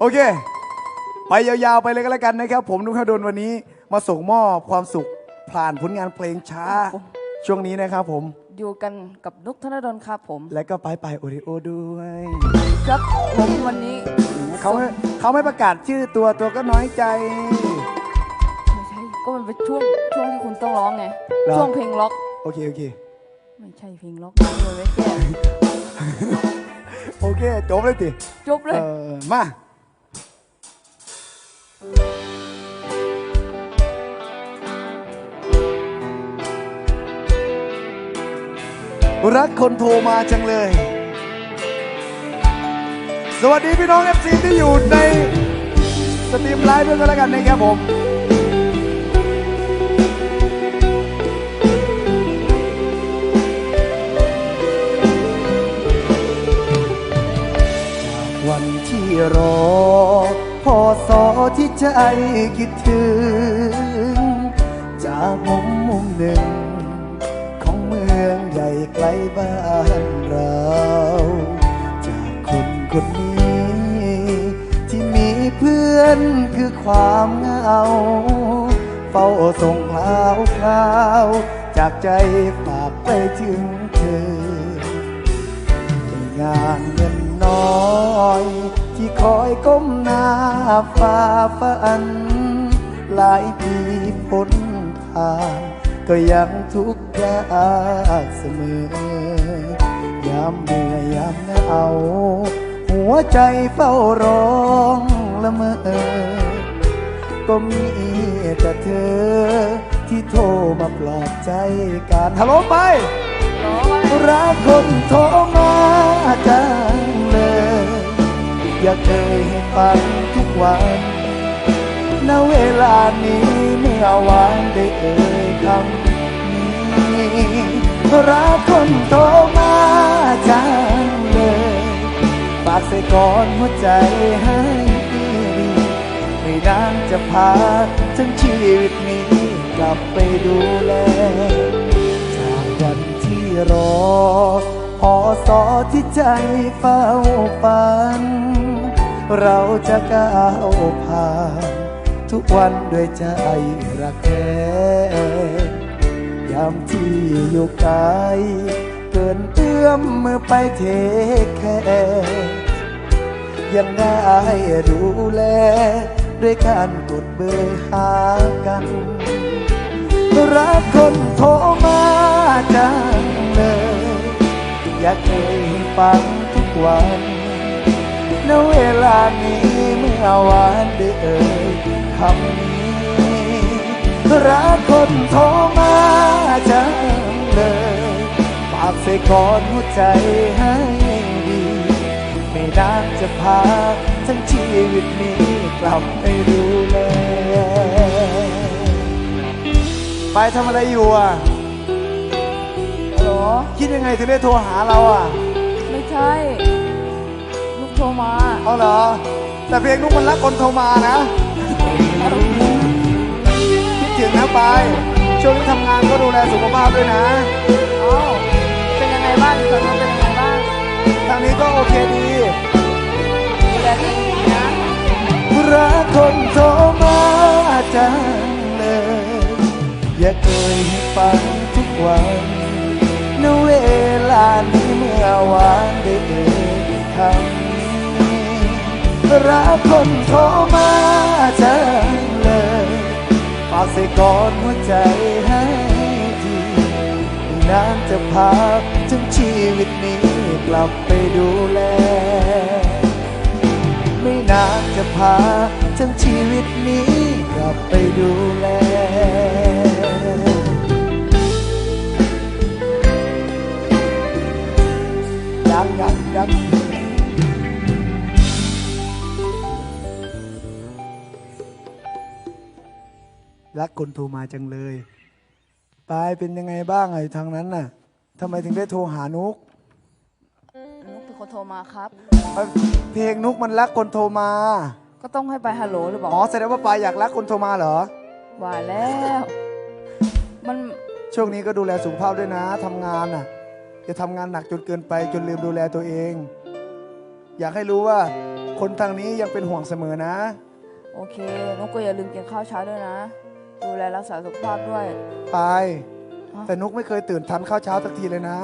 โอเค ไปยาวๆ ไปเลยก็แล้วกันนะครับ ผมนุ้งขดลวันนี้มาส่งมอบความสุขผ่านผลงานเพลงช้า ช่วงนี้นะครับผม อยู่กันกับนุกธนดลครับผม และก็ไปไปโอริโอด้วย ครับผมวันนี้เขาไม่เขาไม่ประกาศชื่อตัวตัวก็น้อยใจ ไม่ใช่ ก็มันเป็นช่วงช่วงที่คุณต้องร้องไง เหรอ ช่วงเพลงล็อก โอเค โอเค ไม่ใช่เพลงล็อกนะเลยไม่แก้โอเค จบเลยติจบเลย เออมา รักคนโทรมาจังเลย สวัสดีพี่น้อง FC ที่อยู่ในสตรีมไลฟ์ด้วยกันแล้วกันนะครับผมจากวันที่รอ พอสอที่ใจคิดถึง จากมุมมุมหนึ่ง ของเมืองใหญ่ไกลบ้านเรา จากคนคนนี้ ที่มีเพื่อนคือความเหงา เฝ้าส่งคลาวคลาว จากใจฝากไปถึงเธอมีงาน คอยก้มหน้าฝ่าฟัน หลายปีพ้นทาง ก็ยังทุกข์ยากเสมอยามเหนื่อยยามหนาหัวใจเฝ้าร้องละเมอ ก็มีแต่เธอที่โทรมาปลอบใจกันฮัลโหลไปรักคนโทรม เคยให้ฟังทุกวัน ณ เวลานี้เมื่อวานได้เอ่ยคำนี้ รักคนโทรมาจังเลย ฝากใส่ก่อนหัวใจให้ดีไม่นานจะพาทั้งชีวิตนี้กลับไปดูแล จากวันที่รอพอสอที่ใจเฝ้าฝัน เราจะก้าวผ่านทุกวันด้วยใจรักแท้ยามที่อยู่ไกลเกินเอื้อมมือไปเทแค่ยังได้ดูแล ด้วยการกดเบอร์หากันรักคนโทรมาจังเลย อยากเคยฟังทุกวัน ณเวลานี้เมื่อวานได้เอ่ยคำนี้ รักคนโทรมาจังเลยฝากใส่ก่อนหัวใจให้ดี ไม่นานจะพาทั้งชีวิตนี้กลับไปดูแลไปทำอะไรอยู่อะฮัลโหลคิดยังไงถึงได้โทรหาเราอะ ไม่ใช่ โทรมาเอาเหรอ แต่เพลงนุกมันรักคนโทรมานะคิดถึงนะไปช่วงนี้ทำงานก็ดูแลสุขภาพด้วยนะเอ้าเป็นยังไงบ้างตอนนี้เป็นยังไงบ้างทางนี้ก็โอเคดีดูแลตัวเองดีนะรักคนโทรมาจังเลย อยากเคยให้ฟังทุกวันณเวล รักคนโทรมาจังเลยฝากใส่กอนหัวใจให้ทีไม่นานจะพาทั้งชีวิตนี้กลับไปดูแล ไม่นานจะพาทั้งชีวิตนี้กลับไปดูแลยังยังยัง รักคนโทรมาจังเลยปายเป็นยังไงบ้างไอ้ทางนั้นน่ะทำไมถึงได้โทรหานุกนุกเป็นคนโทรมาครับ เอ้ยเพลงนุกมันรักคนโทรมาก็ต้องให้ไปฮัลโหลหรือเปล่าอ๋อแสดงว่าปายอยากรักคนโทรมาเหรอ ว่าแล้ว มันช่วงนี้ก็ดูแลสุขภาพด้วยนะทำงานน่ะจะทำงานหนักจนเกินไปจนลืมดูแลตัวเอง อยากให้รู้ว่า คนทางนี้ยังเป็นห่วงเสมอนะ โอเคนุกก็อย่าลืมกินข้าวเช้าด้วยนะ ดูแลรักษาสุขภาพด้วยปายฮะแต่นุกไม่เคยตื่นทานข้าวเช้าสักทีเลยนะ